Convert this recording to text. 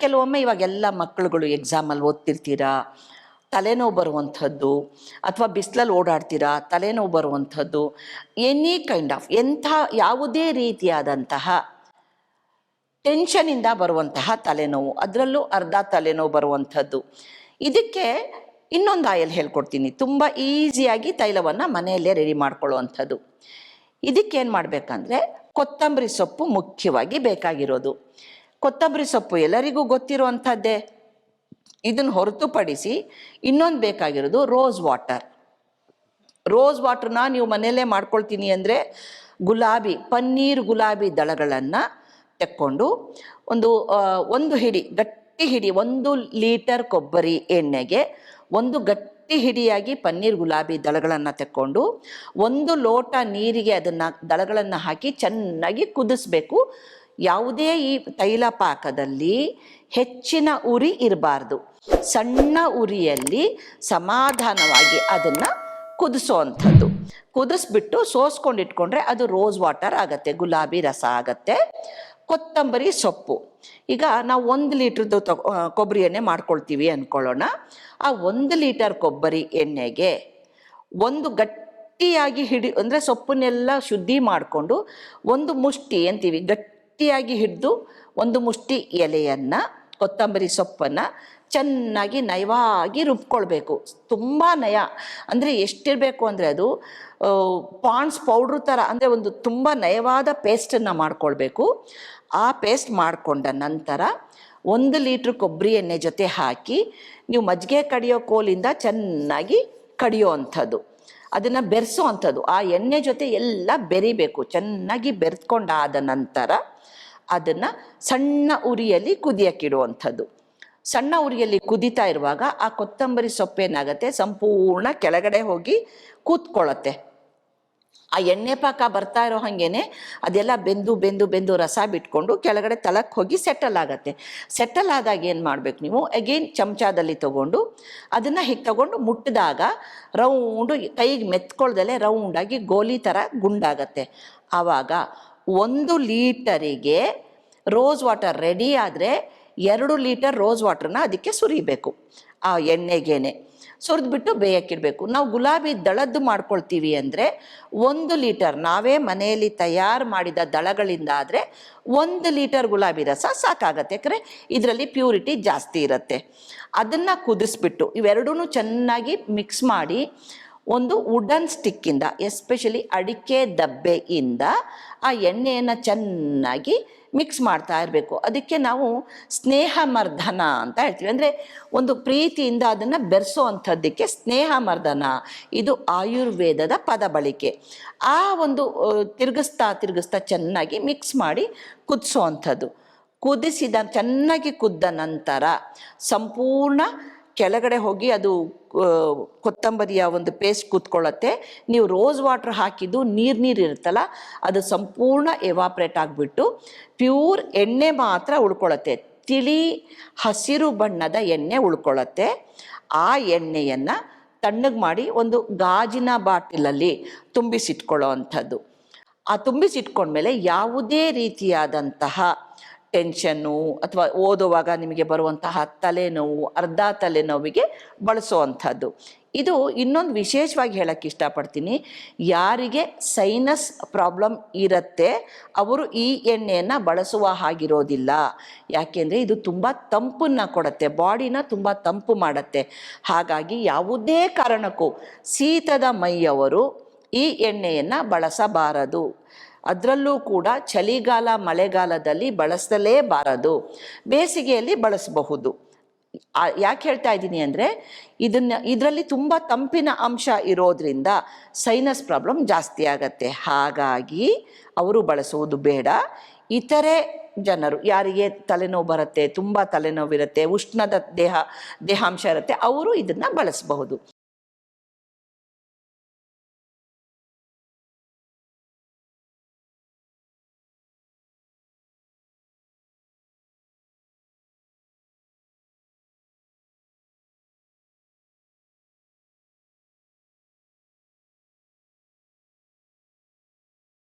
ಕೆಲವೊಮ್ಮೆ ಇವಾಗೆಲ್ಲ ಮಕ್ಕಳುಗಳು ಎಕ್ಸಾಮಲ್ಲಿ ಓದ್ತಿರ್ತೀರಾ? ತಲೆನೋವು ಬರುವಂಥದ್ದು ಅಥವಾ ಬಿಸಿಲಲ್ಲಿ ಓಡಾಡ್ತೀರಾ? ತಲೆನೋವು ಬರುವಂಥದ್ದು ಎನಿ ಕೈಂಡ್ ಆಫ್ ಎಂಥ ಯಾವುದೇ ರೀತಿಯಾದಂತಹ ಟೆನ್ಷನಿಂದ ಬರುವಂತಹ ತಲೆನೋವು, ಅದರಲ್ಲೂ ಅರ್ಧ ತಲೆನೋವು ಬರುವಂಥದ್ದು. ಇದಕ್ಕೆ ಇನ್ನೊಂದು ಆಯಲ್ ಹೇಳ್ಕೊಡ್ತೀನಿ. ತುಂಬ ಈಸಿಯಾಗಿ ತೈಲವನ್ನು ಮನೆಯಲ್ಲೇ ರೆಡಿ ಮಾಡ್ಕೊಳ್ಳುವಂಥದ್ದು. ಇದಕ್ಕೇನು ಮಾಡಬೇಕಂದ್ರೆ ಕೊತ್ತಂಬರಿ ಸೊಪ್ಪು ಮುಖ್ಯವಾಗಿ ಬೇಕಾಗಿರೋದು. ಕೊತ್ತಂಬರಿ ಸೊಪ್ಪು ಎಲ್ಲರಿಗೂ ಗೊತ್ತಿರುವಂಥದ್ದೇ. ಇದನ್ನು ಹೊರತುಪಡಿಸಿ ಇನ್ನೊಂದು ಬೇಕಾಗಿರೋದು ರೋಸ್ ವಾಟರ್. ರೋಸ್ ವಾಟರ್ನ ನೀವು ಮನೆಯಲ್ಲೇ ಮಾಡ್ಕೊಳ್ತೀನಿ ಅಂದರೆ ಗುಲಾಬಿ, ಪನ್ನೀರ್ ಗುಲಾಬಿ ದಳಗಳನ್ನು ತೆಕ್ಕೊಂಡು ಒಂದು ಒಂದು ಹಿಡಿ, ಗಟ್ಟಿ ಹಿಡಿ, ಒಂದು ಲೀಟರ್ ಕೊಬ್ಬರಿ ಎಣ್ಣೆಗೆ ಒಂದು ಗಟ್ಟಿ ಹಿಡಿಯಾಗಿ ಪನ್ನೀರ್ ಗುಲಾಬಿ ದಳಗಳನ್ನು ತೆಕ್ಕೊಂಡು ಒಂದು ಲೋಟ ನೀರಿಗೆ ಅದನ್ನು ದಳಗಳನ್ನು ಹಾಕಿ ಚೆನ್ನಾಗಿ ಕುದಿಸ್ಬೇಕು. ಯಾವುದೇ ಈ ತೈಲ ಪಾಕದಲ್ಲಿ ಹೆಚ್ಚಿನ ಉರಿ ಇರಬಾರ್ದು. ಸಣ್ಣ ಉರಿಯಲ್ಲಿ ಸಮಾಧಾನವಾಗಿ ಅದನ್ನು ಕುದಿಸೋವಂಥದ್ದು ಕುದಿಸ್ಬಿಟ್ಟು ಸೋಸ್ಕೊಂಡಿಟ್ಕೊಂಡ್ರೆ ಅದು ರೋಸ್ ವಾಟರ್ ಆಗತ್ತೆ, ಗುಲಾಬಿ ರಸ ಆಗತ್ತೆ, ಕೊತ್ತಂಬರಿ ಸೊಪ್ಪು. ಈಗ ನಾವು ಒಂದು ಲೀಟ್ರದ್ದು ತಗೊ ಕೊಬ್ಬರಿ ಎಣ್ಣೆ ಮಾಡ್ಕೊಳ್ತೀವಿ ಅಂದ್ಕೊಳ್ಳೋಣ ಆ ಒಂದು ಲೀಟರ್ ಕೊಬ್ಬರಿ ಎಣ್ಣೆಗೆ ಒಂದು ಗಟ್ಟಿಯಾಗಿ ಹಿಡಿ, ಅಂದರೆ ಸೊಪ್ಪನ್ನೆಲ್ಲ ಶುದ್ಧಿ ಮಾಡಿಕೊಂಡು ಒಂದು ಮುಷ್ಟಿ ಅಂತೀವಿ ಗಟ್ಟಿಯಾಗಿ ಹಿಡಿದು ಒಂದು ಮುಷ್ಟಿ ಎಲೆಯನ್ನು, ಕೊತ್ತಂಬರಿ ಸೊಪ್ಪನ್ನು ಚೆನ್ನಾಗಿ ನಯವಾಗಿ ರುಬ್ಕೊಳ್ಬೇಕು. ತುಂಬ ನಯ. ಅಂದರೆ ಎಷ್ಟಿರಬೇಕು ಅಂದರೆ ಅದು ಪಾಂಡ್ಸ್ ಪೌಡ್ರ್ ಥರ ಅಂದರೆ ಒಂದು ತುಂಬ ನಯವಾದ ಪೇಸ್ಟನ್ನು ಮಾಡ್ಕೊಳ್ಬೇಕು. ಆ ಪೇಸ್ಟ್ ಮಾಡಿಕೊಂಡ ನಂತರ ಒಂದು ಲೀಟ್ರ್ ಕೊಬ್ಬರಿ ಎಣ್ಣೆ ಜೊತೆ ಹಾಕಿ, ನೀವು ಮಜ್ಜಿಗೆ ಕಡಿಯೋ ಕೋಲಿಂದ ಚೆನ್ನಾಗಿ ಕಡಿಯೋ ಅಂಥದ್ದು. ಅದನ್ನು ಬೆರೆಸೋ ಅಂಥದ್ದು. ಆ ಎಣ್ಣೆ ಜೊತೆ ಎಲ್ಲ ಬೆರಿಬೇಕು. ಚೆನ್ನಾಗಿ ಬೆರೆತ್ಕೊಂಡಾದ ನಂತರ ಅದನ್ನು ಸಣ್ಣ ಉರಿಯಲ್ಲಿ ಕುದಿಯಕ್ಕಿಡುವಂಥದ್ದು ಸಣ್ಣ ಉರಿಯಲ್ಲಿ ಕುದಿತಾ ಇರುವಾಗ ಆ ಕೊತ್ತಂಬರಿ ಸೊಪ್ಪೇನಾಗತ್ತೆ, ಸಂಪೂರ್ಣ ಕೆಳಗಡೆ ಹೋಗಿ ಕೂತ್ಕೊಳ್ಳುತ್ತೆ. ಆ ಎಣ್ಣೆ ಪಾಕ ಬರ್ತಾ ಇರೋ ಹಾಗೇನೆ ಅದೆಲ್ಲ ಬೆಂದು ಬೆಂದು ಬೆಂದು ರಸ ಬಿಟ್ಕೊಂಡು ಕೆಳಗಡೆ ತಲಕ್ಕೆ ಹೋಗಿ ಸೆಟಲ್ ಆಗತ್ತೆ. ಸೆಟಲ್ ಆದಾಗ ಏನು ಮಾಡಬೇಕು ನೀವು? ಅಗೇನ್ ಚಮಚದಲ್ಲಿ ತಗೊಂಡು ಅದನ್ನು ಹೀಗೆ ತಗೊಂಡು ಮುಟ್ಟಿದಾಗ ರೌಂಡು ಕೈಗೆ ಮೆತ್ಕೊಳ್ದಲೆ ರೌಂಡಾಗಿ ಗೋಲಿ ಥರ ಗುಂಡಾಗತ್ತೆ. ಆವಾಗ ಒಂದು ಲೀಟರಿಗೆ ರೋಸ್ ವಾಟರ್ ರೆಡಿ ಆದರೆ ಎರಡು ಲೀಟರ್ ರೋಸ್ ವಾಟ್ರನ್ನ ಅದಕ್ಕೆ ಸುರಿಬೇಕು. ಆ ಎಣ್ಣೆಗೇನೆ. ಸುರಿದ್ಬಿಟ್ಟು ಬೇಯಕ್ಕಿಡಬೇಕು. ನಾವು ಗುಲಾಬಿ ದಳದ್ದು ಮಾಡ್ಕೊಳ್ತೀವಿ ಅಂದರೆ ಒಂದು ಲೀಟರ್, ನಾವೇ ಮನೆಯಲ್ಲಿ ತಯಾರು ಮಾಡಿದ ದಳಗಳಿಂದ ಆದರೆ ಒಂದು ಲೀಟರ್ ಗುಲಾಬಿ ರಸ ಸಾಕಾಗತ್ತೆ. ಯಾಕಂದರೆ ಇದರಲ್ಲಿ ಪ್ಯೂರಿಟಿ ಜಾಸ್ತಿ ಇರುತ್ತೆ. ಅದನ್ನು ಕುದಿಸ್ಬಿಟ್ಟು ಇವೆರಡೂ ಚೆನ್ನಾಗಿ ಮಿಕ್ಸ್ ಮಾಡಿ ಒಂದು ವುಡನ್ ಸ್ಟಿಕ್ಕಿಂದ ಎಸ್ಪೆಷಲಿ ಅಡಿಕೆ ದಬ್ಬೆಯಿಂದ ಆ ಎಣ್ಣೆಯನ್ನು ಚೆನ್ನಾಗಿ ಮಿಕ್ಸ್ ಮಾಡ್ತಾ ಇರಬೇಕು. ಅದಕ್ಕೆ ನಾವು ಸ್ನೇಹಮರ್ಧನ ಅಂತ ಹೇಳ್ತೀವಿ. ಅಂದರೆ ಒಂದು ಪ್ರೀತಿಯಿಂದ ಅದನ್ನು ಬೆರೆಸೋ ಅಂಥದ್ದಕ್ಕೆ ಸ್ನೇಹಮರ್ಧನ. ಇದು ಆಯುರ್ವೇದದ ಪದ ಬಳಕೆ. ಆ ಒಂದು ತಿರುಗಿಸ್ತಾ ತಿರುಗಿಸ್ತಾ ಚೆನ್ನಾಗಿ ಮಿಕ್ಸ್ ಮಾಡಿ ಕುದಿಸೋ ಅಂಥದ್ದು ಕುದಿಸಿದ, ಚೆನ್ನಾಗಿ ಕುದ್ದ ನಂತರ ಸಂಪೂರ್ಣ ಕೆಳಗಡೆ ಹೋಗಿ ಅದು ಕೊತ್ತಂಬರಿಯ ಒಂದು ಪೇಸ್ಟ್ ಕೂತ್ಕೊಳ್ಳುತ್ತೆ. ನೀವು ರೋಸ್ ವಾಟ್ರ್ ಹಾಕಿದ್ದು ನೀರು ನೀರು ಇರುತ್ತಲ್ಲ, ಅದು ಸಂಪೂರ್ಣ ಎವಾಪ್ರೇಟ್ ಆಗಿಬಿಟ್ಟು ಪ್ಯೂರ್ ಎಣ್ಣೆ ಮಾತ್ರ ಉಳ್ಕೊಳ್ಳುತ್ತೆ. ತಿಳಿ ಹಸಿರು ಬಣ್ಣದ ಎಣ್ಣೆ ಉಳ್ಕೊಳ್ಳುತ್ತೆ. ಆ ಎಣ್ಣೆಯನ್ನು ತಣ್ಣಗೆ ಮಾಡಿ ಒಂದು ಗಾಜಿನ ಬಾಟಿಲಲ್ಲಿ ತುಂಬಿಸಿಟ್ಕೊಳ್ಳೋ ಅಂಥದ್ದು ಆ ತುಂಬಿಸಿಟ್ಕೊಂಡ್ಮೇಲೆ ಯಾವುದೇ ರೀತಿಯಾದಂತಹ ಟೆನ್ಷನ್ನು ಅಥವಾ ಓದುವಾಗ ನಿಮಗೆ ಬರುವಂತಹ ತಲೆನೋವು, ಅರ್ಧ ತಲೆನೋವಿಗೆ ಬಳಸುವಂಥದ್ದು. ಇದು ಇನ್ನೊಂದು ವಿಶೇಷವಾಗಿ ಹೇಳಕ್ಕೆ ಇಷ್ಟಪಡ್ತೀನಿ. ಯಾರಿಗೆ ಸೈನಸ್ ಪ್ರಾಬ್ಲಮ್ ಇರುತ್ತೆ, ಅವರು ಈ ಎಣ್ಣೆಯನ್ನು ಬಳಸುವ ಹಾಗಿರೋದಿಲ್ಲ. ಯಾಕೆಂದರೆ ಇದು ತುಂಬ ತಂಪನ್ನು ಕೊಡುತ್ತೆ, ಬಾಡಿನ ತುಂಬ ತಂಪು ಮಾಡುತ್ತೆ. ಹಾಗಾಗಿ ಯಾವುದೇ ಕಾರಣಕ್ಕೂ ಶೀತದ ಮೈಯವರು ಈ ಎಣ್ಣೆಯನ್ನು ಬಳಸಬಾರದು. ಅದರಲ್ಲೂ ಕೂಡ ಚಳಿಗಾಲ, ಮಳೆಗಾಲದಲ್ಲಿ ಬಳಸಲೇಬಾರದು. ಬೇಸಿಗೆಯಲ್ಲಿ ಬಳಸಬಹುದು. ಯಾಕೆ ಹೇಳ್ತಾ ಇದ್ದೀನಿ ಅಂದರೆ ಇದನ್ನ, ಇದರಲ್ಲಿ ತುಂಬ ತಂಪಿನ ಅಂಶ ಇರೋದ್ರಿಂದ ಸೈನಸ್ ಪ್ರಾಬ್ಲಮ್ ಜಾಸ್ತಿ ಆಗತ್ತೆ. ಹಾಗಾಗಿ ಅವರು ಬಳಸುವುದು ಬೇಡ. ಇತರೆ ಜನರು, ಯಾರಿಗೆ ತಲೆನೋವು ಬರುತ್ತೆ, ತುಂಬ ತಲೆನೋವಿರುತ್ತೆ, ಉಷ್ಣದ ದೇಹ, ದೇಹಾಂಶ ಇರುತ್ತೆ, ಅವರು ಇದನ್ನು ಬಳಸಬಹುದು.